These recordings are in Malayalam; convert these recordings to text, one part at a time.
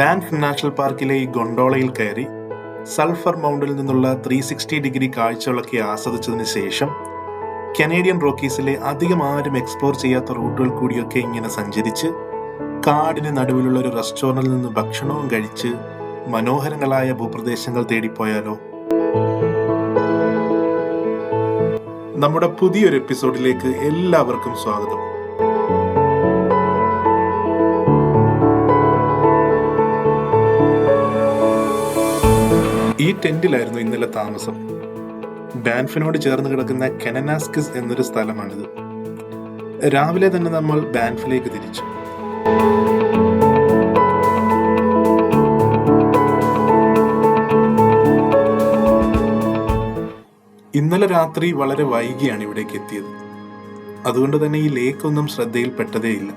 ബാൻഫ് നാഷണൽ പാർക്കിലെ ഈ ഗൊണ്ടോളയിൽ കയറി സൾഫർ മൗണ്ടിൽ നിന്നുള്ള ത്രീ സിക്സ്റ്റി ഡിഗ്രി കാഴ്ചകളൊക്കെ ആസ്വദിച്ചതിന് ശേഷം കനേഡിയൻ റോക്കീസിലെ അധികം ആരും എക്സ്പ്ലോർ ചെയ്യാത്ത റൂട്ടുകൾ കൂടിയൊക്കെ ഇങ്ങനെ സഞ്ചരിച്ച് കാടിന് നടുവിലുള്ള ഒരു റെസ്റ്റോറന്റിൽ നിന്ന് ഭക്ഷണവും കഴിച്ച് മനോഹരങ്ങളായ ഭൂപ്രദേശങ്ങൾ തേടിപ്പോയാലോ? നമ്മുടെ പുതിയൊരു എപ്പിസോഡിലേക്ക് എല്ലാവർക്കും സ്വാഗതം. ഈ ടെന്റിലായിരുന്നു ഇന്നലെ താമസം. ബാൻഫിനോട് ചേർന്ന് കിടക്കുന്ന കെനനാസ്കിസ് എന്നൊരു സ്ഥലമാണിത്. രാവിലെ തന്നെ നമ്മൾ ബാൻഫിലേക്ക് തിരിച്ചു. ഇന്നലെ രാത്രി വളരെ വൈകിയാണ് ഇവിടേക്ക് എത്തിയത്. അതുകൊണ്ട് തന്നെ ഈ ലേക്കൊന്നും ശ്രദ്ധയിൽപ്പെട്ടതേയില്ല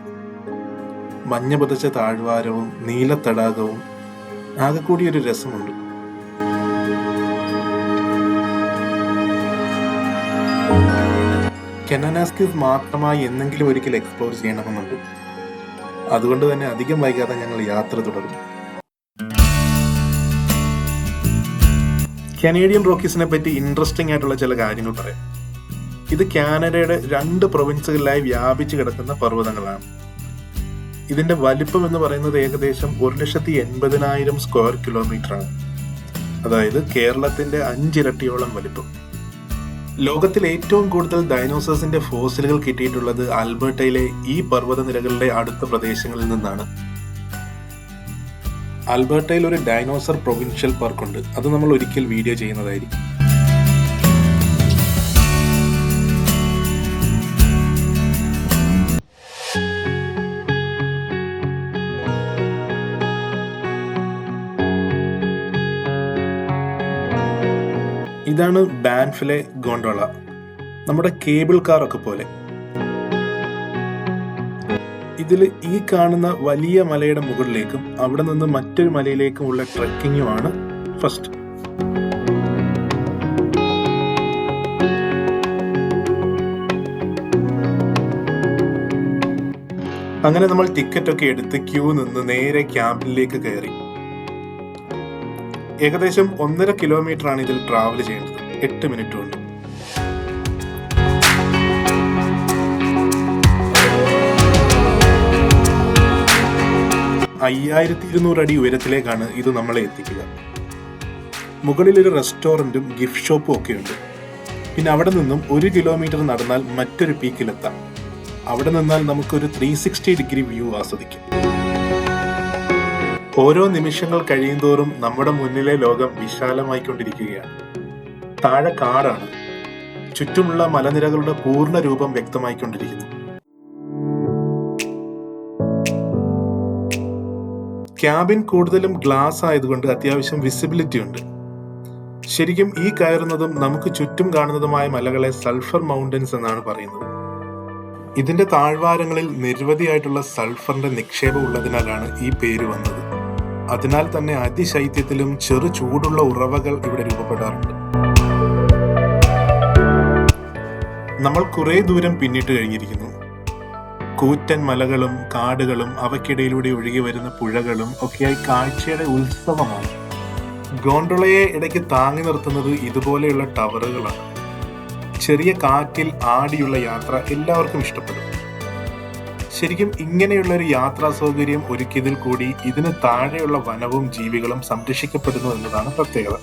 മഞ്ഞ പതച്ച താഴ്വാരവും നീല തടാകവും ആകെ കൂടിയൊരു ഒരു രസമുണ്ട്. കെനനാസ്കിസ് മാത്രമായി എന്തെങ്കിലും ഒരിക്കൽ എക്സ്പ്ലോർ ചെയ്യണമെന്നുണ്ട് അതുകൊണ്ട് തന്നെ അധികം വൈകാതെ ഞങ്ങൾ യാത്ര തുടരും. കനേഡിയൻ റോക്കീസിനെ പറ്റി ഇൻട്രസ്റ്റിംഗ് ആയിട്ടുള്ള ചില കാര്യങ്ങൾ പറയാം. ഇത് കാനഡയുടെ രണ്ട് പ്രൊവിൻസുകളിലായി വ്യാപിച്ചു കിടക്കുന്ന പർവതങ്ങളാണ്. ഇതിന്റെ വലിപ്പം എന്ന് പറയുന്നത് ഏകദേശം ഒരു ലക്ഷത്തി എൺപതിനായിരം സ്ക്വയർ കിലോമീറ്റർ ആണ്. അതായത് കേരളത്തിന്റെ അഞ്ചിരട്ടിയോളം വലിപ്പം. ലോകത്തിൽ ഏറ്റവും കൂടുതൽ ഡൈനോസേഴ്സിന്റെ ഫോസിലുകൾ കിട്ടിയിട്ടുള്ളത് ആൽബർട്ടയിലെ ഈ പർവതനിരകളുടെ അടുത്ത പ്രദേശങ്ങളിൽ നിന്നാണ്. ആൽബർട്ടയിൽ ഒരു ഡൈനോസർ പ്രൊവിൻഷ്യൽ പാർക്ക് ഉണ്ട്. അത് നമ്മൾ ഒരിക്കൽ വീഡിയോ ചെയ്യുന്നതായിരിക്കും. ഇതാണ് ബാൻഫിലെ ഗോണ്ടോള. നമ്മുടെ കേബിൾ കാർ ഒക്കെ പോലെ. ഇതിൽ ഈ കാണുന്ന വലിയ മലയുടെ മുകളിലേക്കും അവിടെ നിന്ന് മറ്റൊരു മലയിലേക്കുമുള്ള ട്രക്കിങ്ങുമാണ് ഫസ്റ്റ്. അങ്ങനെ നമ്മൾ ടിക്കറ്റ് ഒക്കെ എടുത്ത് ക്യൂ നിന്ന് നേരെ ക്യാമ്പിലേക്ക് കയറി. ഏകദേശം ഒന്നര കിലോമീറ്റർ ആണ് ഇതിൽ ട്രാവൽ ചെയ്യേണ്ടത്. എട്ട് മിനിറ്റ് കൊണ്ട്. അയ്യായിരത്തി ഇരുന്നൂറ് അടി ഉയരത്തിലേക്കാണ് ഇത് നമ്മളെ എത്തിക്കുക. മുകളിൽ ഒരു റെസ്റ്റോറന്റും ഗിഫ്റ്റ് ഷോപ്പും ഒക്കെ ഉണ്ട്. പിന്നെ അവിടെ നിന്നും ഒരു കിലോമീറ്റർ നടന്നാൽ മറ്റൊരു പീക്കിലെത്താം അവിടെ നിന്നാൽ നമുക്കൊരു ത്രീ സിക്സ്റ്റി ഡിഗ്രി വ്യൂ ആസ്വദിക്കാം. ഓരോ നിമിഷങ്ങൾ കഴിയുന്തോറും നമ്മുടെ മുന്നിലെ ലോകം വിശാലമായിക്കൊണ്ടിരിക്കുകയാണ്. താഴെ കാടാണ്. ചുറ്റുമുള്ള മലനിരകളുടെ പൂർണ രൂപം വ്യക്തമായിക്കൊണ്ടിരിക്കുന്നു. ക്യാബിൻ കൂടുതലും ഗ്ലാസ് ആയതുകൊണ്ട് അത്യാവശ്യം വിസിബിലിറ്റി ഉണ്ട്. ശരിക്കും ഈ കയറുന്നതും നമുക്ക് ചുറ്റും കാണുന്നതുമായ മലകളെ സൾഫർ മൗണ്ടൻസ് എന്നാണ് പറയുന്നത്. ഇതിന്റെ താഴ്വാരങ്ങളിൽ നിരവധിയായിട്ടുള്ള സൾഫറിന്റെ നിക്ഷേപം ഉള്ളതിനാലാണ് ഈ പേര് വന്നത്. അതിനാൽ തന്നെ അതിശൈത്യത്തിലും ചെറു ചൂടുള്ള ഉറവകൾ ഇവിടെ രൂപപ്പെടാറുണ്ട്. നമ്മൾ കുറേ ദൂരം പിന്നിട്ട് കഴിഞ്ഞിരിക്കുന്നു. കൂറ്റൻ മലകളും കാടുകളും അവക്കിടയിലൂടെ ഒഴുകി വരുന്ന പുഴകളും ഒക്കെയായി കാഴ്ചയുടെ ഉത്സവമാണ്. ഗോണ്ടോളയെ ഇടയ്ക്ക് താങ്ങി നിർത്തുന്നത് ഇതുപോലെയുള്ള ടവറുകളാണ്. ചെറിയ കാറ്റിൽ ആടിയുള്ള യാത്ര എല്ലാവർക്കും ഇഷ്ടപ്പെടും. ശരിക്കും ഇങ്ങനെയുള്ള ഒരു യാത്രാ സൗകര്യം ഒരുക്കിയതിൽ കൂടി ഇതിന് താഴെയുള്ള വനവും ജീവികളും സംരക്ഷിക്കപ്പെടുന്നു എന്നതാണ് പ്രത്യേകത.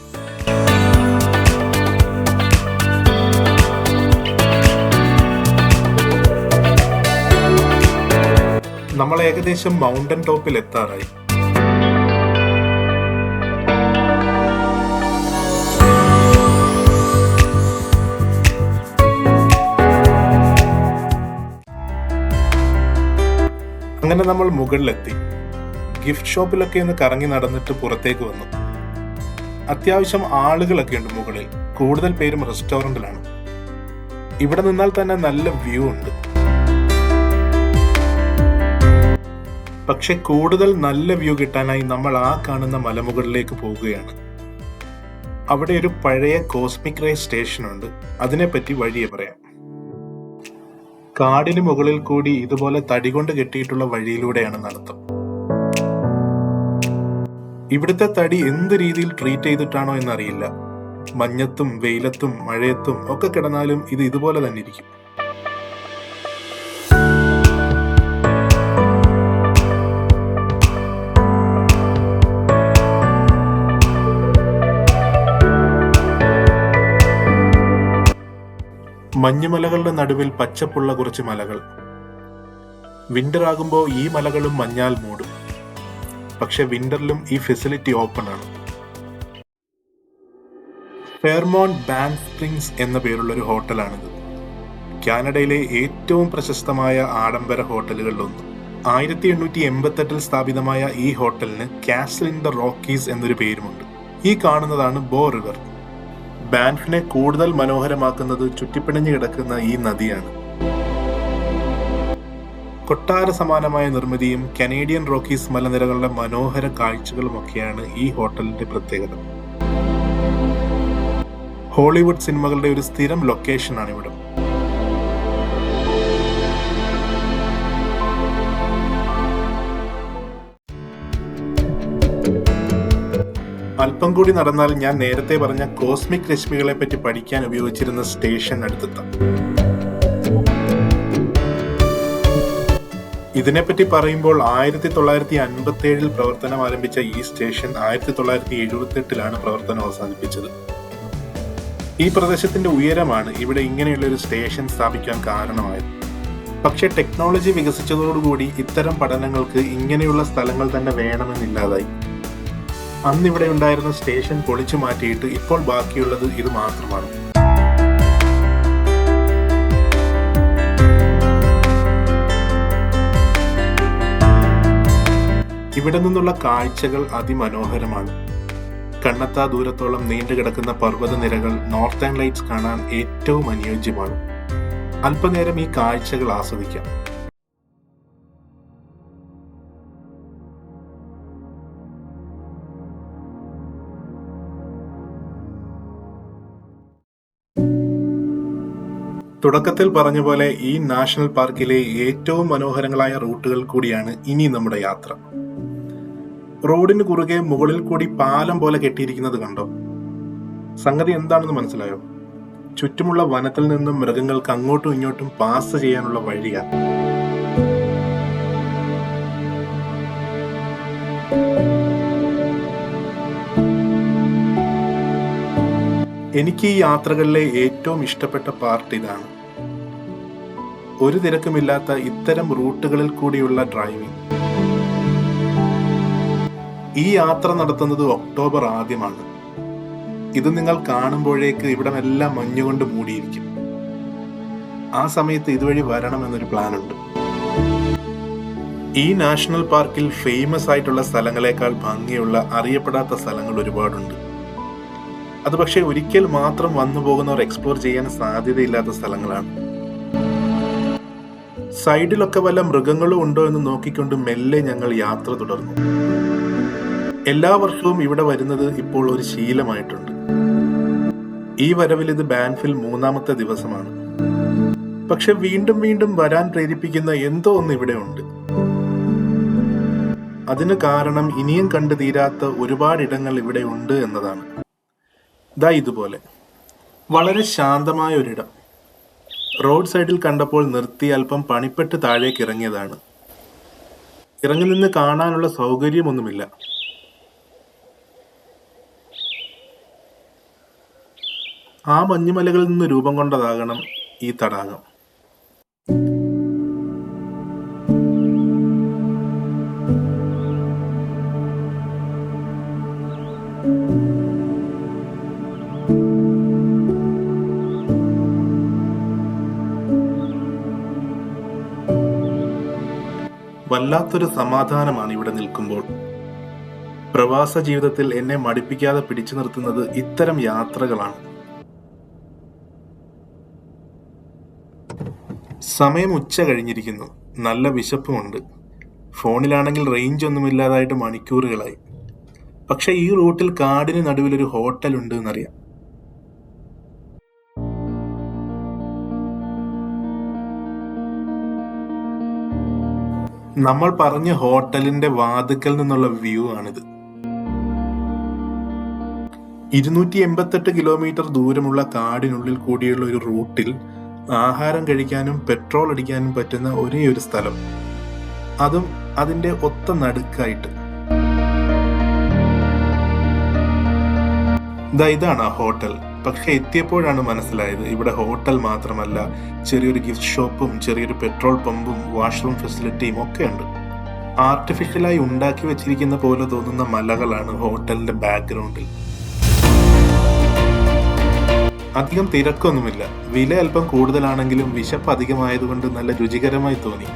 നമ്മൾ ഏകദേശം മൗണ്ടൻ ടോപ്പിൽ എത്താറായി. അങ്ങനെ നമ്മൾ മുകളിലെത്തി. ഗിഫ്റ്റ് ഷോപ്പിലൊക്കെ ഒന്ന് കറങ്ങി നടന്നിട്ട് പുറത്തേക്ക് വന്നു. അത്യാവശ്യം ആളുകളൊക്കെ ഉണ്ട് മുകളിൽ. കൂടുതൽ പേരും റെസ്റ്റോറന്റിലാണ്. ഇവിടെ നിന്നാൽ തന്നെ നല്ല വ്യൂ ഉണ്ട്. പക്ഷെ കൂടുതൽ നല്ല വ്യൂ കിട്ടാനായി നമ്മൾ ആ കാണുന്ന മലമുകളിലേക്ക് പോവുകയാണ് അവിടെ ഒരു പഴയ കോസ്മിക് റേ സ്റ്റേഷൻ ഉണ്ട് അതിനെപ്പറ്റി വഴിയെ പറയാം. കാടിന് മുകളിൽ കൂടി ഇതുപോലെ തടി കൊണ്ട് കെട്ടിയിട്ടുള്ള വഴിയിലൂടെയാണ് നടത്തം. ഇവിടുത്തെ തടി എന്ത് രീതിയിൽ ട്രീറ്റ് ചെയ്തിട്ടാണോ എന്നറിയില്ല. മഞ്ഞത്തും വെയിലത്തും മഴയത്തും ഒക്കെ കിടന്നാലും ഇത് ഇതുപോലെ തന്നെ ഇരിക്കും മഞ്ഞുമലകളുടെ നടുവിൽ പച്ചപ്പുള്ള കുറച്ച് മലകൾ. വിന്റർ ആകുമ്പോൾ ഈ മലകളും മഞ്ഞാൽ മൂടും. പക്ഷെ വിന്ററിലും ഈ ഫെസിലിറ്റി ഓപ്പൺ ആണ് ഫെയർമോൺ ബാൻ സ്പ്രിങ്സ് എന്ന പേരുള്ള ഒരു ഹോട്ടലാണിത്. കാനഡയിലെ ഏറ്റവും പ്രശസ്തമായ ആഡംബര ഹോട്ടലുകളിലൊന്ന്. ആയിരത്തി എണ്ണൂറ്റി എൺപത്തെട്ടിൽ സ്ഥാപിതമായ ഈ ഹോട്ടലിന് കാസൽ ഇൻ ദ റോക്കീസ് എന്നൊരു പേരുമുണ്ട്. ഈ കാണുന്നതാണ് ബോ റിവർ. ബാൻഫിനെ കൂടുതൽ മനോഹരമാക്കുന്നത് ചുറ്റിപ്പിണഞ്ഞു കിടക്കുന്ന ഈ നദിയാണ്. കൊട്ടാര സമാനമായ നിർമ്മിതിയും കനേഡിയൻ റോക്കീസ് മലനിരകളുടെ മനോഹര കാഴ്ചകളുമൊക്കെയാണ് ഈ ഹോട്ടലിന്റെ പ്രത്യേകത. ഹോളിവുഡ് സിനിമകളുടെ ഒരു സ്ഥിരം ലൊക്കേഷനാണ് ഇവിടം അല്പം കൂടി നടന്നാൽ ഞാൻ നേരത്തെ പറഞ്ഞ കോസ്മിക് രശ്മികളെ പറ്റി പഠിക്കാൻ ഉപയോഗിച്ചിരുന്ന സ്റ്റേഷൻ അടുത്തെത്താം ഇതിനെപ്പറ്റി പറയുമ്പോൾ ആയിരത്തി തൊള്ളായിരത്തി അൻപത്തി ഏഴിൽ പ്രവർത്തനം ആരംഭിച്ച ഈ സ്റ്റേഷൻ ആയിരത്തി തൊള്ളായിരത്തി എഴുപത്തി എട്ടിലാണ് പ്രവർത്തനം അവസാനിപ്പിച്ചത്. ഈ പ്രദേശത്തിന്റെ ഉയരമാണ് ഇവിടെ ഇങ്ങനെയുള്ള ഒരു സ്റ്റേഷൻ സ്ഥാപിക്കാൻ കാരണമായത്. പക്ഷെ ടെക്നോളജി വികസിച്ചതോടുകൂടി ഇത്തരം പഠനങ്ങൾക്ക് ഇങ്ങനെയുള്ള സ്ഥലങ്ങൾ തന്നെ വേണമെന്നില്ലാതായി. അന്നിവിടെ ഉണ്ടായിരുന്ന സ്റ്റേഷൻ പൊളിച്ചു മാറ്റിയിട്ട് ഇപ്പോൾ ബാക്കിയുള്ളത് ഇത് മാത്രമാണ്. ഇവിടെ നിന്നുള്ള കാഴ്ചകൾ അതിമനോഹരമാണ്. കണ്ണെത്താ ദൂരത്തോളം നീണ്ടു കിടക്കുന്ന പർവതനിരകൾ നോർത്തേൺ ലൈറ്റ്സ് കാണാൻ ഏറ്റവും അനുയോജ്യമാണ്. അല്പനേരം ഈ കാഴ്ചകൾ ആസ്വദിക്കാം. തുടക്കത്തിൽ പറഞ്ഞ പോലെ ഈ നാഷണൽ പാർക്കിലെ ഏറ്റവും മനോഹരങ്ങളായ റൂട്ടുകൾ കൂടിയാണ് ഇനി നമ്മുടെ യാത്ര. റോഡിന് കുറുകെ മുകളിൽ കൂടി പാലം പോലെ കെട്ടിയിരിക്കുന്നത് കണ്ടോ? സംഗതി എന്താണെന്ന് മനസ്സിലായോ? ചുറ്റുമുള്ള വനത്തിൽ നിന്നും മൃഗങ്ങൾക്ക് അങ്ങോട്ടും ഇങ്ങോട്ടും പാസ് ചെയ്യാനുള്ള വഴിയാണ് എനിക്ക് ഈ യാത്രകളിലെ ഏറ്റവും ഇഷ്ടപ്പെട്ട പാർട്ട് ഇതാണ്. ഒരു തിരക്കുമില്ലാത്ത ഇത്തരം റൂട്ടുകളിൽ കൂടിയുള്ള ഡ്രൈവിംഗ്. ഈ യാത്ര നടത്തുന്നത് ഒക്ടോബർ ആദ്യമാണ്. ഇത് നിങ്ങൾ കാണുമ്പോഴേക്ക് ഇവിടമെല്ലാം മഞ്ഞുകൊണ്ട് മൂടിയിരിക്കും. ആ സമയത്ത് ഇതുവഴി വരണമെന്നൊരു പ്ലാൻ ഉണ്ട് ഈ നാഷണൽ പാർക്കിൽ ഫേമസ് ആയിട്ടുള്ള സ്ഥലങ്ങളെക്കാൾ ഭംഗിയുള്ള അറിയപ്പെടാത്ത സ്ഥലങ്ങൾ ഒരുപാടുണ്ട്. അത് പക്ഷേ ഒരിക്കൽ മാത്രം വന്നു പോകുന്നവർ എക്സ്പ്ലോർ ചെയ്യാൻ സാധ്യതയില്ലാത്ത സ്ഥലങ്ങളാണ്. സൈഡിലൊക്കെ വല്ല മൃഗങ്ങളും ഉണ്ടോ എന്ന് നോക്കിക്കൊണ്ട് മെല്ലെ ഞങ്ങൾ യാത്ര തുടർന്നു. എല്ലാ വർഷവും ഇവിടെ വരുന്നത് ഇപ്പോൾ ഒരു ശീലമായിട്ടുണ്ട്. ഈ വരവിൽ ഇത് ബാൻഫിൽ മൂന്നാമത്തെ ദിവസമാണ്. പക്ഷെ വീണ്ടും വീണ്ടും വരാൻ പ്രേരിപ്പിക്കുന്ന എന്തോ ഒന്ന് ഇവിടെ ഉണ്ട്. അതിന് കാരണം ഇനിയും കണ്ടു തീരാത്ത ഒരുപാട് ഇടങ്ങൾ ഇവിടെ ഉണ്ട് എന്നതാണ്. ദാ ഇതുപോലെ. വളരെ ശാന്തമായ ഒരിടം. റോഡ് സൈഡിൽ കണ്ടപ്പോൾ നിർത്തി അല്പം പണിപ്പെട്ട് താഴേക്ക് ഇറങ്ങിയതാണ്. ഇറങ്ങി നിന്ന് കാണാനുള്ള സൗകര്യമൊന്നുമില്ല. ആ മഞ്ഞുമലകളിൽ നിന്ന് രൂപം കൊണ്ടതാകണം ഈ തടാകം. വല്ലാത്തൊരു സമാധാനമാണ് ഇവിടെ നിൽക്കുമ്പോൾ. പ്രവാസ ജീവിതത്തിൽ എന്നെ മടിപ്പിക്കാതെ പിടിച്ചു നിർത്തുന്നത് ഇത്തരം യാത്രകളാണ്. സമയം ഉച്ച കഴിഞ്ഞിരിക്കുന്നു. നല്ല വിശപ്പുമുണ്ട്. ഫോണിലാണെങ്കിൽ റേഞ്ച് ഒന്നുമില്ലാതായിട്ട് മണിക്കൂറുകളായി. പക്ഷേ ഈ റൂട്ടിൽ കാടിന് നടുവിൽ ഒരു ഹോട്ടൽ ഉണ്ട് എന്നറിയാം. നമ്മൾ പറഞ്ഞ ഹോട്ടലിന്റെ വാതുക്കൽ നിന്നുള്ള വ്യൂ ആണിത്. ഇരുന്നൂറ്റി എൺപത്തെട്ട് കിലോമീറ്റർ ദൂരമുള്ള കാടിനുള്ളിൽ കൂടിയുള്ള ഒരു റൂട്ടിൽ ആഹാരം കഴിക്കാനും പെട്രോൾ അടിക്കാനും പറ്റുന്ന ഒരേ ഒരു സ്ഥലം. അതും അതിന്റെ ഒത്ത നടുക്കായിട്ട്. ഇതാണ് ആ ഹോട്ടൽ. പക്ഷെ എത്തിയപ്പോഴാണ് മനസ്സിലായത് ഇവിടെ ഹോട്ടൽ മാത്രമല്ല ചെറിയൊരു ഗിഫ്റ്റ് ഷോപ്പും ചെറിയൊരു പെട്രോൾ പമ്പും വാഷ്റൂം ഫെസിലിറ്റിയും ഒക്കെ ഉണ്ട്. ആർട്ടിഫിഷ്യലായി ഉണ്ടാക്കി വെച്ചിരിക്കുന്ന പോലെ തോന്നുന്ന മലകളാണ് ഹോട്ടലിന്റെ ബാക്ക്ഗ്രൗണ്ടിൽ അധികം തിരക്കൊന്നുമില്ല. വില അല്പം കൂടുതലാണെങ്കിലും വിശപ്പ് അധികമായതുകൊണ്ട് നല്ല രുചികരമായി തോന്നി.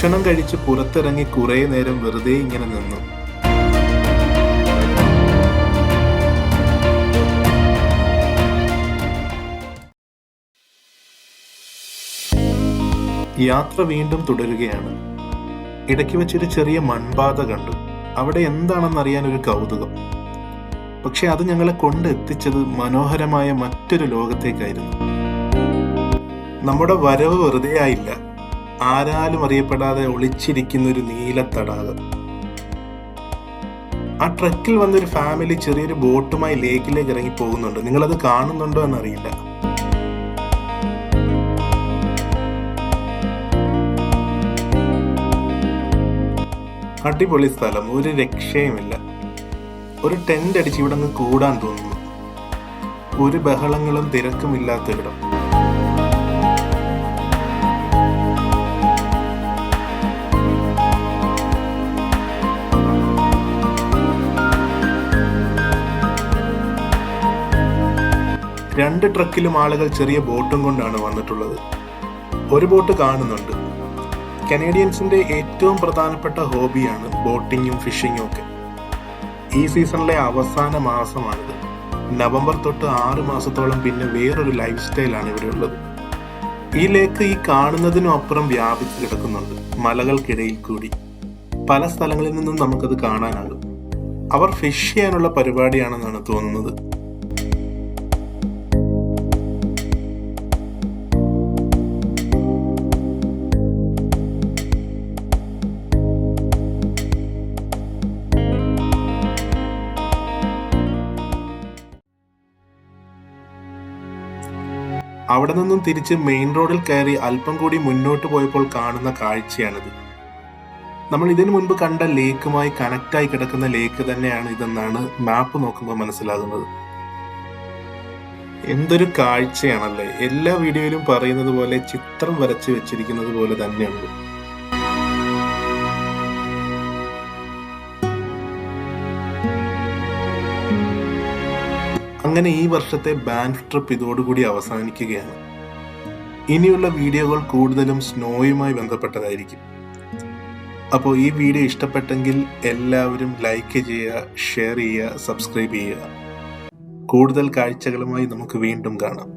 ഭക്ഷണം കഴിച്ച് പുറത്തിറങ്ങി കുറേ നേരം വെറുതെ ഇങ്ങനെ നിന്നു. യാത്ര വീണ്ടും തുടരുകയാണ്. ഇടയ്ക്ക് വെച്ചൊരു ചെറിയ മൺപാത കണ്ടു. അവിടെ എന്താണെന്നറിയാൻ ഒരു കൗതുകം. പക്ഷെ അത് ഞങ്ങളെ കൊണ്ടെത്തിച്ചത് മനോഹരമായ മറ്റൊരു ലോകത്തേക്കായിരുന്നു. നമ്മുടെ വരവ് വെറുതെ ആയില്ല. ആരാലും അറിയപ്പെടാതെ ഒളിച്ചിരിക്കുന്ന ഒരു നീല തടാകം ആ ട്രക്കിൽ വന്നൊരു ഫാമിലി ചെറിയൊരു ബോട്ടുമായി ലേക്കിലേക്ക് ഇറങ്ങി പോകുന്നുണ്ട്. നിങ്ങളത് കാണുന്നുണ്ടോ എന്നറിയില്ല. അടിപൊളി സ്ഥലം. ഒരു രക്ഷയുമില്ല. ഒരു ടെന്റ് അടിച്ച് ഇവിടെ അങ്ങ് കൂടാൻ തോന്നുന്നു. ഒരു ബഹളങ്ങളും തിരക്കുമില്ലാത്തവിടം രണ്ട് ട്രക്കിലും ആളുകൾ ചെറിയ ബോട്ടും കൊണ്ടാണ് വന്നിട്ടുള്ളത്. ഒരു ബോട്ട് കാണുന്നുണ്ട്. കനേഡിയൻസിന്റെ ഏറ്റവും പ്രധാനപ്പെട്ട ഹോബിയാണ് ബോട്ടിങ്ങും ഫിഷിങ്ങും ഒക്കെ. ഈ സീസണിലെ അവസാന മാസമാണിത്. നവംബർ തൊട്ട് ആറ് മാസത്തോളം പിന്നെ വേറൊരു ലൈഫ് സ്റ്റൈലാണ് ഇവിടെ ഉള്ളത്. ഈ ലേക്ക് ഈ കാണുന്നതിനും അപ്പുറം വ്യാപിച്ചു കിടക്കുന്നുണ്ട് മലകൾക്കിടയിൽ കൂടി. പല സ്ഥലങ്ങളിൽ നിന്നും നമുക്കത് കാണാനാകും അവർ ഫിഷ് ചെയ്യാനുള്ള പരിപാടിയാണെന്നാണ് തോന്നുന്നത്. അവിടെ നിന്നും തിരിച്ച് മെയിൻ റോഡിൽ കയറി അല്പം കൂടി മുന്നോട്ട് പോയപ്പോൾ കാണുന്ന കാഴ്ചയാണിത്. നമ്മൾ ഇതിനു മുൻപ് കണ്ട ലേക്കുമായി കണക്റ്റായി കിടക്കുന്ന ലേക്ക് തന്നെയാണ് ഇതെന്നാണ് മാപ്പ് നോക്കുമ്പോൾ മനസ്സിലാകുന്നത്. എന്തൊരു കാഴ്ചയാണല്ലേ? എല്ലാ വീഡിയോയിലും പറയുന്നത് പോലെ ചിത്രം വരച്ച് വെച്ചിരിക്കുന്നത് പോലെ തന്നെയുണ്ട്. അങ്ങനെ ഈ വർഷത്തെ ബാൻഡ് ട്രിപ്പ് ഇതോടുകൂടി അവസാനിക്കുകയാണ്. ഇനിയുള്ള വീഡിയോകൾ കൂടുതലും സ്നോയുമായി ബന്ധപ്പെട്ടതായിരിക്കും. അപ്പോൾ ഈ വീഡിയോ ഇഷ്ടപ്പെട്ടെങ്കിൽ എല്ലാവരും ലൈക്ക് ചെയ്യുക ഷെയർ ചെയ്യുക സബ്സ്ക്രൈബ് ചെയ്യുക. കൂടുതൽ കാഴ്ചകളുമായി നമുക്ക് വീണ്ടും കാണാം.